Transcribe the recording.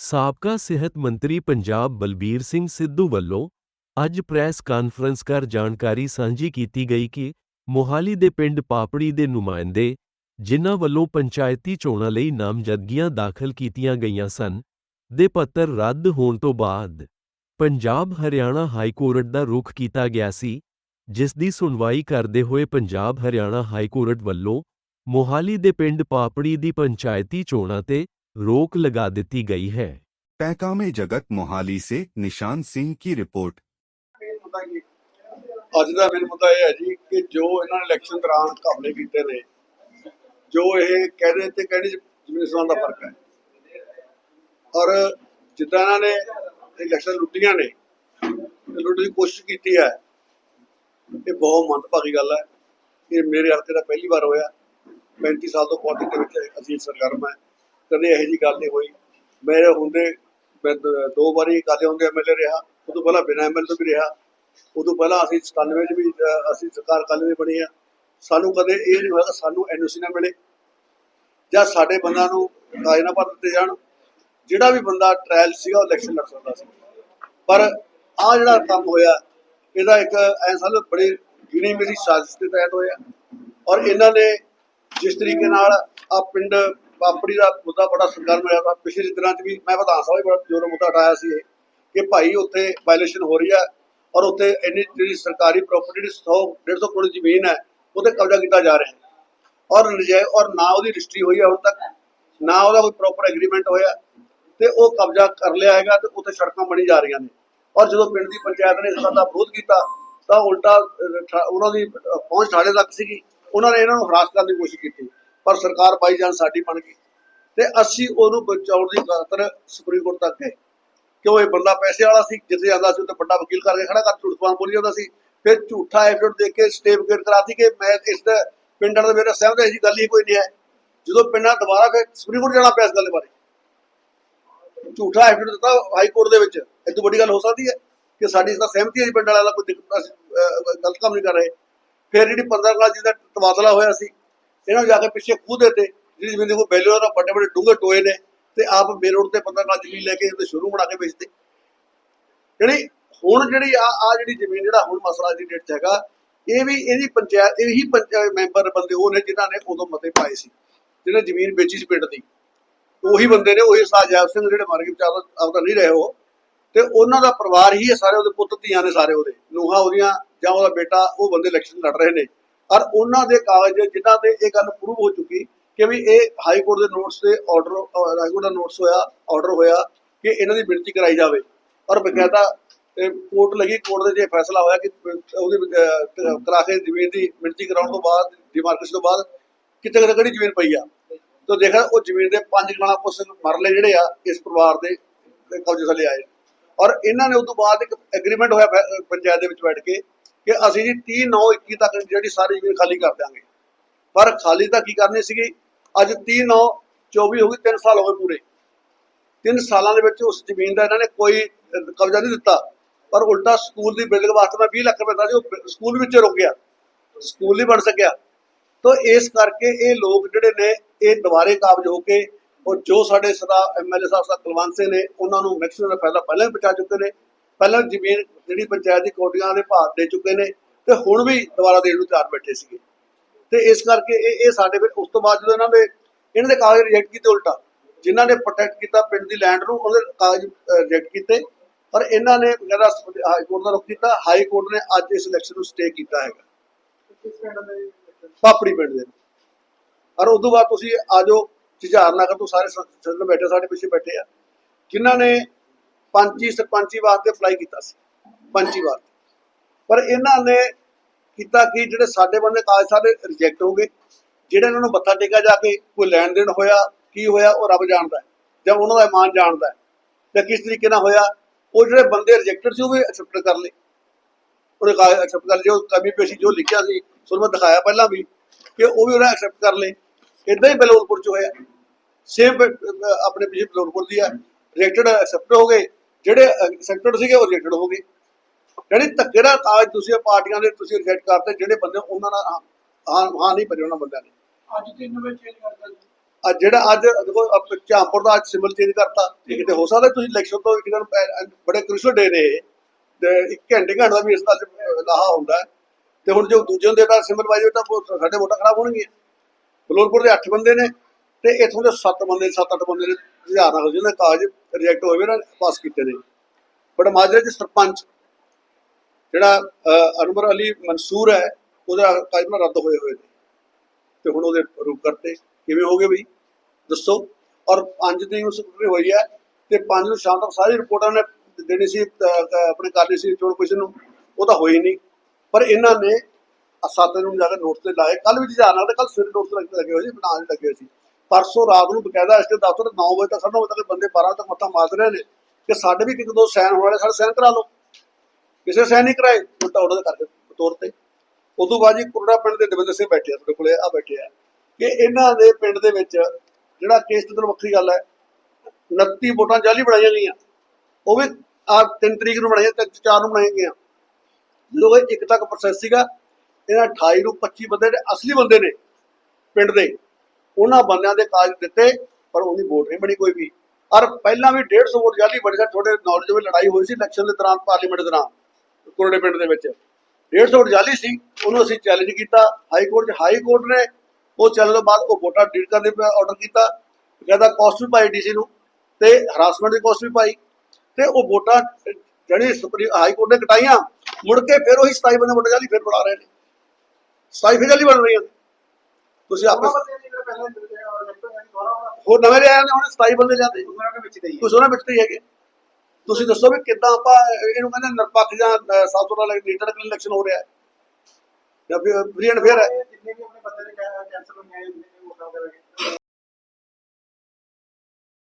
ਸਾਬਕਾ ਸਿਹਤ ਮੰਤਰੀ ਪੰਜਾਬ ਬਲਬੀਰ ਸਿੰਘ ਸਿੱਧੂ ਵੱਲੋਂ ਅੱਜ ਪ੍ਰੈਸ ਕਾਨਫਰੰਸ ਕਰ ਜਾਣਕਾਰੀ ਸਾਂਝੀ ਕੀਤੀ ਗਈ ਕਿ ਮੋਹਾਲੀ ਦੇ ਪਿੰਡ ਪਾਪੜੀ ਦੇ ਨੁਮਾਇੰਦੇ, ਜਿਨ੍ਹਾਂ ਵੱਲੋਂ ਪੰਚਾਇਤੀ ਚੋਣਾਂ ਲਈ ਨਾਮਜ਼ਦਗੀਆਂ ਦਾਖਲ ਕੀਤੀਆਂ ਗਈਆਂ ਸਨ, ਦੇ ਪੱਤਰ ਰੱਦ ਹੋਣ ਤੋਂ ਬਾਅਦ ਪੰਜਾਬ ਹਰਿਆਣਾ ਹਾਈ ਕੋਰਟ ਦਾ ਰੁਖ ਕੀਤਾ ਗਿਆ ਸੀ, ਜਿਸ ਦੀ ਸੁਣਵਾਈ ਕਰਦੇ ਹੋਏ ਪੰਜਾਬ ਹਰਿਆਣਾ ਹਾਈ ਕੋਰਟ ਵੱਲੋਂ ਮੋਹਾਲੀ ਦੇ ਪਿੰਡ ਪਾਪੜੀ ਦੀ ਪੰਚਾਇਤੀ ਚੋਣਾਂ ਤੇ रोक लगा दी गई है पैकामे जगत मोहाली से निशान सिंह की रिपोर्ट ਮੇਨ ਮੁੱਦਾ ਕੀ ਅੱਜ ਦਾ ਮੇਨ ਮੁੱਦਾ ਇਹ ਹੈ ਜੀ ਕਿ ਜੋ ਇਹਨਾਂ ਨੇ ਇਲੈਕਸ਼ਨ ਦੌਰਾਨ ਘਪਲੇ ਕੀਤੇ ਨੇ ਜੋ ਇਹ ਕਹਿੰਦੇ ਤੇ ਕਹਿੰਦੇ ਜ਼ਮੀਨ ਸਮਾਨ ਦਾ ਫਰਕ ਹੈ ਔਰ ਜਿੱਦਾਂ ਇਹਨਾਂ ਨੇ ਇਲੈਕਸ਼ਨ ਲੁੱਟੀਆਂ ਨੇ ਤੇ ਲੁੱਟਣ ਦੀ ਕੋਸ਼ਿਸ਼ ਕੀਤੀ ਹੈ ਇਹ ਬਹੁਤ ਮੰਦਭਾਗੀ ਗੱਲ ਹੈ ਇਹ ਮੇਰੇ ਹਲਕੇ ਦਾ ਪਹਿਲੀ ਵਾਰ ਹੋਇਆ 35 ਸਾਲ ਤੋਂ ਪਾਰਟੀ ਦੇ ਵਿੱਚ ਅਸੀਂ ਸਰਗਰਮ ਹੈ ਕਦੇ ਇਹੋ ਜੀ ਗੱਲ ਨਹੀਂ ਹੋਈ। ਮੇਰੇ ਹੁੰਦੇ, ਮੈਂ ਦੋ ਵਾਰੀ ਕਾਲੇ ਹੁੰਦੇ ਐਮਐਲਏ ਰਿਹਾ। ਉਦੋਂ ਪਹਿਲਾਂ ਬਿਨਾਂ ਐਮਐਲਏ ਤੋਂ ਵੀ ਰਿਹਾ। ਉਦੋਂ ਪਹਿਲਾਂ ਅਸੀਂ 97 ਚ ਵੀ, ਅਸੀਂ ਸਰਕਾਰ ਕਾਲੇ ਦੀ ਬਣੀ ਆ। ਸਾਨੂੰ ਕਦੇ ਇਹ ਨਹੀਂ ਹੋਇਆ ਕਿ ਸਾਨੂੰ ਐਨਓਸੀ ਨਾ ਮਿਲੇ। ਜਾਂ ਸਾਡੇ ਬੰਦਿਆਂ ਨੂੰ ਕਾਇ ਨਾ ਭਰ ਦਿੱਤੇ ਜਾਣ। ਜਿਹੜਾ ਵੀ ਬੰਦਾ ਟ੍ਰਾਇਲ ਸੀਗਾ, ਉਹ ਇਲੈਕਸ਼ਨ ਲੜ ਸਕਦਾ ਸੀ। ਪਰ ਆ ਜਿਹੜਾ ਕੰਮ ਹੋਇਆ, ਇਹਦਾ ਇੱਕ ਐ ਸਾਲ ਬੜੀ ਗਿਣੀ ਮੇਰੀ ਸਾਜ਼ਿਸ਼ ਦੇ ਤਹਿਤ ਹੋਇਆ। ਔਰ ਇਹਨਾਂ ਨੇ ਜਿਸ ਤਰੀਕੇ ਨਾਲ ਆ ਪਿੰਡ ਪਾਪੜੀ ਦਾ ਮੁੱਦਾ ਬੜਾ ਸਰਕਾਰ ਮਿਲਿਆ ਤਾਂ ਪਿਛਲੇ ਦਿਨਾਂ 'ਚ ਵੀ ਮੈਂ ਵਿਧਾਨ ਸਭਾ 'ਚ ਬੜਾ ਜ਼ੋਰ ਮੁੱਦਾ ਉਠਾਇਆ ਸੀ ਇਹ, ਕਿ ਭਾਈ ਉੱਥੇ ਵਾਇਲੇਸ਼ਨ ਹੋ ਰਹੀ ਹੈ ਔਰ ਉੱਥੇ ਇੰਨੀ ਜਿਹੜੀ ਸਰਕਾਰੀ ਪ੍ਰਾਪਰਟੀ ਜਿਹੜੀ 100 150 ਕਰੋੜ ਜ਼ਮੀਨ ਹੈ, ਉਹਤੇ ਕਬਜ਼ਾ ਕੀਤਾ ਜਾ ਰਿਹਾ ਹੈ। ਔਰ ਨਜਾਇਜ਼ ਔਰ ਨਾ ਉਹਦੀ ਰਜਿਸਟਰੀ ਹੋਈ ਹੈ ਹੁਣ ਤੱਕ, ਨਾ ਉਹਦਾ ਕੋਈ ਪ੍ਰੋਪਰ ਐਗਰੀਮੈਂਟ ਹੋਇਆ ਤੇ ਉਹ ਕਬਜ਼ਾ ਕਰ ਲਿਆ ਹੈਗਾ ਤੇ ਉੱਥੇ ਸੜਕਾਂ ਬਣੀ ਜਾ ਰਹੀਆਂ ਨੇ। ਔਰ ਜਦੋਂ ਪਿੰਡ ਦੀ ਪੰਚਾਇਤ ਨੇ ਇਸ ਦਾ ਵਿਰੋਧ ਕੀਤਾ, ਤਾਂ ਉਲਟਾ ਉਹਨਾਂ ਦੀ ਪਹੁੰਚ ਠਾੜੇ ਤੱਕ ਸੀਗੀ। ਉਹਨਾਂ ਨੇ ਇਹਨਾਂ ਨੂੰ ਹਰਾਸ ਕਰਨ ਦੀ ਕੋਸ਼ਿਸ਼ ਕੀਤੀ। ਪਰ ਸਰਕਾਰ ਬਾਈਜਾਨ ਸਾਡੀ ਬਣ ਗਈ। ਤੇ ਅਸੀਂ ਉਹਨੂੰ ਬਚਾਉਣ ਦੀ ਖਾਤਰ ਸੁਪਰੀਮ ਕੋਰਟ ਤੱਕ ਗਏ। ਕਿਉਂ ਇਹ ਬੰਦਾ ਪੈਸੇ ਵਾਲਾ ਸੀ? ਜਿੱਥੇ ਜਾਂਦਾ ਸੀ, ਉੱਥੇ ਵੱਡਾ ਵਕੀਲ ਕਰਕੇ ਖੜਾ ਕਰ, ਝੂਠ ਬੋਲੀ ਜਾਂਦਾ ਸੀ। ਫਿਰ ਝੂਠਾ ਐਫੀਡੇਵਿਟ ਦੇ ਕੇ ਸਟੇ ਵਕੀਲ ਕਰਾਤੀ ਕਿ ਮੈਂ ਇਸ ਦਾ ਪਿੰਡਾਂ ਦੇ ਮੇਰੇ ਸਹਿਮਤ ਹੈ ਜੀ ਗੱਲ ਹੀ ਕੋਈ ਨਹੀਂ ਹੈ। ਜਦੋਂ ਪਿੰਡਾਂ ਦੁਬਾਰਾ ਫਿਰ ਸੁਪਰੀਮ ਕੋਰਟ ਜਾਣਾ ਪਿਆ ਇਸ ਗੱਲ ਬਾਰੇ। ਝੂਠਾ ਐਫੀਡੇਵਿਟ ਦਿੱਤਾ ਹਾਈ ਕੋਰਟ ਦੇ ਵਿੱਚ। ਇਹ ਤੋਂ ਵੱਡੀ ਗੱਲ ਹੋ ਸਕਦੀ ਹੈ ਕਿ ਸਾਡੀ ਇਸ ਦਾ ਸਹਿਮਤੀ ਹੈ ਜੀ, ਪਿੰਡ ਵਾਲਿਆਂ ਦਾ ਕੋਈ ਗਲਤ ਕੰਮ ਨਹੀਂ ਕਰ ਰਹੇ। ਫਿਰ ਜਿਹੜੀ 15 ਕਲਾਸ ਜਿਹਦਾ ਤਬਾਦਲਾ ਹੋਇਆ ਸੀ ਇਹਨਾਂ ਨੂੰ ਜਾ ਕੇ ਪਿੱਛੇ ਖੂਹ ਦੇ ਤੇ ਜਿਹੜੀ ਜ਼ਮੀਨ ਦੇ ਕੋਲ ਬੈਲੇ ਉਹਦਾ ਵੱਡੇ ਵੱਡੇ ਡੂੰਘੇ ਟੋਏ ਨੇ ਤੇ ਆਪ ਮੇਨ ਤੇ 15 ਕਲਾਸ ਜ਼ਮੀਨ ਲੈ ਕੇ ਉਹਦੇ ਸ਼ੁਰੂ ਬਣਾ ਕੇ ਵੇਚਦੇ। ਜਿਹੜੀ ਹੁਣ ਜਿਹੜੀ ਆ ਆ ਜਿਹੜੀ ਜ਼ਮੀਨ ਜਿਹੜਾ ਹੁਣ ਮਸਲਾ ਦੀ ਡੇਟ 'ਚ ਹੈਗਾ, ਇਹ ਵੀ ਇਹਦੀ ਪੰਚਾਇਤ, ਇਹੀ ਮੈਂਬਰ ਬੰਦੇ ਉਹ ਨੇ ਜਿਨ੍ਹਾਂ ਨੇ ਉਦੋਂ ਮਤੇ ਪਾਏ ਸੀ, ਜਿਹਨੇ ਜ਼ਮੀਨ ਵੇਚੀ ਸੀ ਪਿੰਡ ਦੀ। ਉਹੀ ਬੰਦੇ ਨੇ, ਉਹੀ ਸਾਜੈਬ ਸਿੰਘ ਜਿਹੜੇ ਮਰ ਗਏ ਵਿਚਾਰਾ ਆਪਦਾ ਨਹੀਂ ਰਹੇ ਉਹ, ਤੇ ਉਹਨਾਂ ਦਾ ਪਰਿਵਾਰ ਹੀ ਸਾਰੇ ਉਹਦੇ ਪੁੱਤ ਧੀਆਂ ਨੇ ਸਾਰੇ ਉਹਦੇ। ਨੂੰਹਾਂ ਉਹਦੀਆਂ ਜਾਂ ਉਹਦਾ ਬੇਟਾ, ਉਹ ਬੰਦੇ ਇਲੈਕਸ਼ਨ ਲੜ ਰਹੇ ਨੇ। ਔਰ ਉਹਨਾਂ ਦੇ ਕਾਗਜ਼ ਜਿਨ੍ਹਾਂ ਤੇ ਇਹ ਗੱਲ ਪ੍ਰੂਵ ਹੋ ਚੁੱਕੀ ਕਿ ਵੀ ਇਹ ਹਾਈ ਕੋਰਟ ਦੇ ਨੋਟਸ ਤੇ ਆਰਡਰ ਹਾਈ ਕੋਰਟ ਦਾ ਨੋਟਸ ਹੋਇਆ ਆਰਡਰ ਹੋਇਆ ਕਿ ਇਹਨਾਂ ਦੀ ਬਿਰਤੀ ਕਰਾਈ ਜਾਵੇ। ਔਰ ਬਕਾਇਦਾ ਕੋਰਟ ਲੱਗੀ ਕੋਰਟ ਦੇ ਜੇ ਫੈਸਲਾ ਹੋਇਆ ਕਿ ਉਹਦੀ ਕਰਾ ਕੇ ਜ਼ਮੀਨ ਦੀ ਮਿਣਤੀ ਕਰਾਉਣ ਤੋਂ ਬਾਅਦ ਡਿਮਾਰਕੇਸ਼ਨ ਤੋਂ ਬਾਅਦ ਕਿਤੇ ਕਿਤੇ ਕਿਹੜੀ ਜ਼ਮੀਨ ਪਈ ਆ? ਤਾਂ ਦੇਖਿਆ, ਉਹ ਜ਼ਮੀਨ ਦੇ ਪੰਜ ਕਣਾ ਕੁਛ ਮਰਲੇ ਜਿਹੜੇ ਆ, ਇਸ ਪਰਿਵਾਰ ਦੇ ਕਬਜ਼ੇ ਥੱਲੇ ਆਏ। ਔਰ ਇਹਨਾਂ ਨੇ ਉਸ ਤੋਂ ਬਾਅਦ ਇੱਕ ਐਗਰੀਮੈਂਟ ਹੋਇਆ ਪੰਚਾਇਤ ਦੇ ਵਿੱਚ ਬੈਠ ਕੇ ਕਿ ਅਸੀਂ ਜੀ 30 9 21 ਤੱਕ ਜਿਹੜੀ ਸਾਰੀ ਜ਼ਮੀਨ ਖਾਲੀ ਕਰ ਦਿਆਂਗੇ। ਪਰ ਖਾਲੀ ਤਾਂ ਕੀ ਕਰਨੀ ਸੀਗੀ? ਅੱਜ 30 9 24 ਹੋ ਗਈ 3 ਸਾਲ ਹੋ ਗਏ ਪੂਰੇ। 3 ਸਾਲਾਂ ਦੇ ਵਿੱਚ ਉਸ ਜ਼ਮੀਨ ਦਾ ਇਹਨਾਂ ਨੇ ਕੋਈ ਕਬਜ਼ਾ ਨਹੀਂ ਦਿੱਤਾ। ਪਰ ਉਲਟਾ ਸਕੂਲ ਦੀ ਬਿਲਡਿੰਗ ਵਾਸਤੇ ਮੈਂ 20 ਲੱਖ ਰੁਪਏ ਦਿੱਤਾ ਸੀ, ਉਹ ਸਕੂਲ ਵਿੱਚ ਰੁਕ ਗਿਆ। ਸਕੂਲ ਨਹੀਂ ਬਣ ਸਕਿਆ। ਤਾਂ ਇਸ ਕਰਕੇ ਇਹ ਲੋਕ ਜਿਹੜੇ ਨੇ, ਇਹ ਦੁਬਾਰੇ ਕਾਬਜ ਹੋ ਕੇ ਉਹ ਜੋ ਸਾਡੇ ਸਦਾ ਐਮਐਲਏ ਸਾਹਿਬ ਸਾ ਕੁਲਵੰਤ ਸਿੰਘ ਨੇ, ਉਹਨਾਂ ਨੂੰ ਮੈਕਸਿਮਮ ਫਾਇਦਾ ਪਹਿਲਾਂ ਹੀ ਪਹੁੰਚਾ ਚੁੱਕੇ ਨੇ। ਪਹਿਲਾਂ ਜ਼ਮੀਨ ਜਿਹੜੀ ਪੰਚਾਇਤ ਦੀ ਕੋਟੀਆਂ ਦੇ ਭਾਅ ਦੇ ਚੁੱਕੇ ਨੇ ਤੇ ਹੁਣ ਵੀ ਦੁਬਾਰਾ ਦੇਣ ਨੂੰ ਤਿਆਰ ਬੈਠੇ ਸੀਗੇ। ਤੇ ਇਸ ਕਰਕੇ ਇਹ ਇਹ ਸਾਡੇ ਵਿੱਚ ਉਸ ਤੋਂ ਬਾਅਦ ਜਦੋਂ ਇਹਨਾਂ ਦੇ ਇਹਨਾਂ ਦੇ ਕਾਗਜ਼ ਰਿਜੈਕਟ ਕੀਤੇ ਉਲਟਾ, ਜਿਨ੍ਹਾਂ ਨੇ ਪ੍ਰੋਟੈਕਟ ਕੀਤਾ ਪਿੰਡ ਦੀ ਲੈਂਡ ਨੂੰ, ਉਹਦੇ ਕਾਗਜ਼ ਰਿਜੈਕਟ ਕੀਤੇ। ਪਰ ਇਹਨਾਂ ਨੇ ਕਹਿੰਦਾ ਹਾਈ ਕੋਰਟ ਦਾ ਰੁਖ ਕੀਤਾ, ਹਾਈ ਕੋਰਟ ਨੇ ਅੱਜ ਇਸ ਇਲੈਕਸ਼ਨ ਨੂੰ ਸਟੇ ਕੀਤਾ ਹੈਗਾ। ਪਾਪੜੀ ਪਿੰਡ ਦੇ। ਔਰ ਉਸ ਤੋਂ ਬਾਅਦ ਤੁਸੀਂ ਆਜੋ ਝਾਰ ਨਗਰ ਤੋਂ ਸਾਰੇ ਸੰਸਦ ਬੈਠੇ, ਸਾਡੇ ਪਿੱਛੇ ਬੈਠੇ ਆ। ਜਿਨ੍ਹਾਂ ਨੇ ਪੰਚੀ ਸਰਪੰਚੀ ਵਾਸਤੇ ਅਪਲਾਈ ਕੀਤਾ ਸੀ ਪੰਚੀ ਵਾਸਤੇ। ਪਰ ਇਹਨਾਂ ਨੇ ਕੀਤਾ ਕਿ, ਜਿਹੜੇ ਸਾਡੇ ਬੰਦੇ ਕਾਗਜ਼ ਸਾਰੇ ਰਿਜੈਕਟ ਹੋ ਗਏ, ਜਿਹੜੇ ਇਹਨਾਂ ਨੂੰ ਬੱਤਾ ਟੇਕਾ ਜਾ ਕੇ ਕੋਈ ਲੈਣ ਦੇਣ ਹੋਇਆ, ਕੀ ਹੋਇਆ, ਉਹ ਰੱਬ ਜਾਣਦਾ ਜਾਂ ਉਹਨਾਂ ਦਾ ਇਮਾਨ ਜਾਣਦਾ ਜਾਂ ਕਿਸ ਤਰੀਕੇ ਨਾਲ ਹੋਇਆ, ਉਹ ਜਿਹੜੇ ਬੰਦੇ ਰਿਜੈਕਟਡ ਸੀ, ਉਹ ਵੀ ਐਕਸੈਪਟ ਕਰ ਲਏ। ਉਹਨੇ ਐਕਸੈਪਟ ਕਰ ਲਿਆ ਕਮੀ ਪੇਸ਼ੀ ਜੋ ਲਿਖਿਆ ਸੀ ਤੁਹਾਨੂੰ ਮੈਂ ਦਿਖਾਇਆ ਪਹਿਲਾਂ ਵੀ, ਕਿ ਉਹ ਵੀ ਉਹਨਾਂ ਐਕਸੈਪਟ ਕਰ ਲਏ। ਇਦਾਂ ਹੀ ਬਲੌਰਪੁਰ ਚ ਹੋਇਆ। ਸੇਮ ਆਪਣੇ ਪਿਛੇ ਬਲੌਰਪੁਰ ਦੀ ਹੈ ਰਿਜੈਕਟਡ ਐਕਸੈਪਟ ਹੋ ਗਏ। ਜਿਹੜੇ ਐਕਸੈਪਟਡ ਸੀਗੇ ਉਹ ਰਿਜੈਕਟਡ ਹੋ ਗਏ। ਜਿਹੜੀ ਧੱਕੇ ਕਾਗਜ਼ ਤੁਸੀਂ ਪਾਰਟੀਆਂ ਦੇ ਤੁਸੀਂ ਰਿਜੈਕਟ ਕਰਤੇ ਜਿਹੜੇ ਬੰਦੇ ਉਹਨਾਂ ਨਾਲ ਹਾਂ ਹਾਂ- ਨਹੀਂ ਭਰੇ ਉਹਨਾਂ ਬੰਦਿਆਂ ਨੇ ਅੱਜ ਤਿੰਨ ਵਜੇ ਚੇਂਜ ਕਰਦਾ ਜੀ। ਅੱਜ ਜਿਹੜਾ ਅੱਜ ਦੇਖੋ ਆਪ- ਝਾਂਪੁਰ ਦਾ ਅੱਜ ਸਿੰਬਲ ਚੇਂਜ ਕਰਤਾ। ਕਿਤੇ ਹੋ ਸਕਦਾ ਤੁਸੀਂ ਇਲੈਕਸ਼ਨ ਤੋਂ ਇੱਕ ਬੜੇ ਕ੍ਰਿਸ਼ਲ ਡੇ ਨੇ। ਤੇ ਇੱਕ ਘੰਟੇ ਘੰਟੇ ਦਾ ਵੀ ਇਸ ਦਾ ਲਾਹਾ ਹੁੰਦਾ। ਤੇ ਹੁਣ ਜੋ ਦੂਜੇ ਹੁੰਦੇ ਦਾ ਸਿੰਬਲ ਵਾਈਜ਼ ਤਾਂ ਸਾਡੇ ਵੋਟਾਂ ਖਰਾਬ ਹੋਣਗੀਆਂ। ਬਲੋਰਪੁਰ ਦੇ 8 ਬੰਦੇ ਨੇ। ਤੇ ਇਥੋਂ ਦੇ 7 ਬੰਦੇ 7-8 ਬੰਦੇ ਨੇ ਹਜ਼ਾਰ ਨਾਲ ਜਿਹਨਾਂ ਕਾਗਜ਼ ਰਿਜੈਕਟ ਹੋਏ ਨਾ ਪਾਸ ਕੀਤੇ ਨੇ। ਬਟ ਮਾਜਰੇ ਦੇ ਸਰਪੰਚ ਜਿਹੜਾ ਅਹ, ਅਨਵਰ ਅਲੀ ਮਨਸੂਰ ਹੈ ਉਹਦਾ ਕਾਗਜ਼ ਨਾ ਰੱਦ ਹੋਏ ਹੋਏ ਨੇ। ਤੇ ਹੁਣ ਉਹਦੇ ਰੂਪ ਕਰਤੇ। ਕਿਵੇਂ ਹੋ ਗਏ ਬਈ? ਦੱਸੋ। ਔਰ ਪੰਜ ਦੀ ਉਸ ਸਕੂਟਰੀ ਹੋਈ ਹੈ ਤੇ ਪੰਜ ਨੂੰ ਸ਼ਾਮ ਤੱਕ ਸਾਰੀ ਰਿਪੋਰਟਾਂ ਨੇ ਦੇਣੀ ਸੀ ਆਪਣੇ ਕਰਨੀ ਸੀ ਚੋਣ ਕਮਿਸ਼ਨ ਨੂੰ। ਉਹ ਤਾਂ ਹੋਈ ਨਹੀਂ। ਪਰ ਇਹਨਾਂ ਨੇ ਆਹ ਸੱਤ ਨੂੰ ਜਾ ਕੇ ਨੋਟਸ ਤੇ ਲਾਏ। ਕੱਲ ਵੀ ਜਾਣਾ ਤੇ ਕੱਲ ਸਵੇਰੇ ਨੋਟਸ ਲੱਗੇ ਹੋਏ ਸੀ ਬਣਾ ਨਹੀਂ ਲੱਗੇ ਹੋਏ ਸੀ। ਪਰਸੋਂ ਰਾਤ ਨੂੰ ਬਕਾਇਦਾ ਇਸ ਤੇ ਦਫ਼ਤਰ 9 ਵਜੇ ਤੱਕ 9 ਵਜੇ ਤੱਕ ਬੰਦੇ 12 ਤੱਕ ਮੱਥਾ ਮਾਰ ਰਹੇ ਨੇ ਕਿ ਸਾਡੇ ਵੀ ਇੱਕ ਦੋ ਸਾਈਨ ਹੋਣ ਵਾਲੇ ਸਾਡੇ ਸਾਈਨ ਕਰਾ ਲਓ। ਕਿਸੇ ਸਾਈਨ ਨਹੀਂ ਕਰਾਏ, ਉਲਟਾ ਉਹਨਾਂ ਦੇ ਕਰਕੇ ਤੌਰ ਤੇ। ਉਦੋਂ ਬਾਅਦ ਜੀ ਕੁਰੜਾ ਪਿੰਡ ਦੇ ਦਵਿੰਦਰ ਸਿੰਘ ਬੈਠੇ ਆ ਤੁਹਾਡੇ ਕੋਲੇ, ਆ ਬੈਠੇ ਆ। ਕਿ ਇਹਨਾਂ ਦੇ ਪਿੰਡ ਦੇ ਵਿੱਚ ਜਿਹੜਾ ਕੇਸ ਤੇ ਵੱਖਰੀ ਗੱਲ ਹੈ 29 ਵੋਟਾਂ ਜਾਲੀ ਬਣਾਈਆਂ ਗਈਆਂ। ਉਹ ਵੀ ਆ 3 ਤਰੀਕ ਨੂੰ ਬਣਾਈਆਂ ਤੇ 4 ਨੂੰ ਬਣਾਈਆਂ ਗਈਆਂ। ਜਦੋਂ ਇਹ ਇੱਕ ਤੱਕ ਪ੍ਰੋਸੈਸ ਸੀਗਾ, ਇਹਨਾਂ 28 ਨੂੰ 25 ਬੰਦੇ ਨੇ ਅਸਲੀ ਬੰਦੇ ਨੇ ਪਿੰਡ ਦੇ ਉਹਨਾਂ ਬੰਦਿਆਂ ਦੇ ਕਾਜ ਦਿੱਤੇ, ਪਰ ਉਹਦੀ ਵੋਟ ਨਹੀਂ ਬਣੀ ਕੋਈ ਵੀ। ਔਰ ਪਹਿਲਾਂ ਵੀ 150 ਵੋਟ ਜਾਲੀ ਬਣੀ ਸੀ, ਤੁਹਾਡੇ ਨੌਲੇਜ ਵਿੱਚ ਲੜਾਈ ਹੋਈ ਸੀ ਇਲੈਕਸ਼ਨ ਦੇ ਦੌਰਾਨ ਪਾਰਲੀਮੈਂਟ ਦੌਰਾਨ, ਕੁਰੜੇ ਪਿੰਡ ਦੇ ਵਿੱਚ। 150 ਵੋਟ ਜਾਲੀ ਸੀ, ਉਹਨੂੰ ਅਸੀਂ ਚੈਲੰਜ ਕੀਤਾ ਹਾਈ ਕੋਰਟ 'ਚ ਹਾਈ ਕੋਰਟ ਨੇ, ਉਹ ਚੱਲਣ ਤੋਂ ਬਾਅਦ ਉਹ ਵੋਟਾਂ ਡਿਲੀਟ ਕਰਨ ਦੇ ਆਰਡਰ ਕੀਤਾ ਕਹਿੰਦਾ ਕੋਸਟ ਵੀ ਪਾਈ ਡੀਸੀ ਨੂੰ, ਤੇ ਹਰਾਸਮੈਂਟ ਦੀ ਕੋਸਟ ਵੀ ਪਾਈ, ਤੇ ਉਹ ਵੋਟਾਂ ਜਿਹੜੀ ਸੁਪਰੀਮ ਹਾਈ ਕੋਰਟ ਨੇ ਕਟਾਈਆਂ, ਮੁੜ ਕੇ ਫਿਰ ਉਹੀ 27 ਬੰਦੇ ਵੋਟਾਂ ਜਾਲੀ ਫਿਰ ਬਣਾ ਰਹੇ ਨੇ। 27 ਫਿਰ ਜਾਲੀ ਬਣ ਰਹੀਆਂ ਤੁਸੀਂ ਆਪਸ ਹੋਰ ਨਵੇਂ ਲਿਆ ਨੇ, ਹੁਣ 27 ਬੰਦੇ ਲਿਆਦੇ। ਕੁਝ ਉਹਨਾਂ ਵਿੱਚ ਤੇ ਹੈਗੇ। ਤੁਸੀਂ ਦੱਸੋ ਵੀ ਕਿੱਦਾਂ ਆਪਾਂ, ਇਹਨੂੰ ਕਹਿੰਦੇ ਨਿਰਪੱਖ ਜਾਂ ਸਾਫ਼ ਸੁਥਰਾ ਲੀਡਰ ਇਲੈਕਸ਼ਨ ਹੋ ਰਿਹਾ ਹੈ। ਜਾਂ ਫ੍ਰੀ ਐਂਡ ਫੇਅਰ ਹੈ। ਜਿੰਨੇ ਵੀ ਆਪਣੇ ਬੰਦੇ ਨੇ ਕੈਂਸਲ ਹੋਈਆਂ, ਜਿੰਨੇ ਵੀ ਵੋਟਾਂ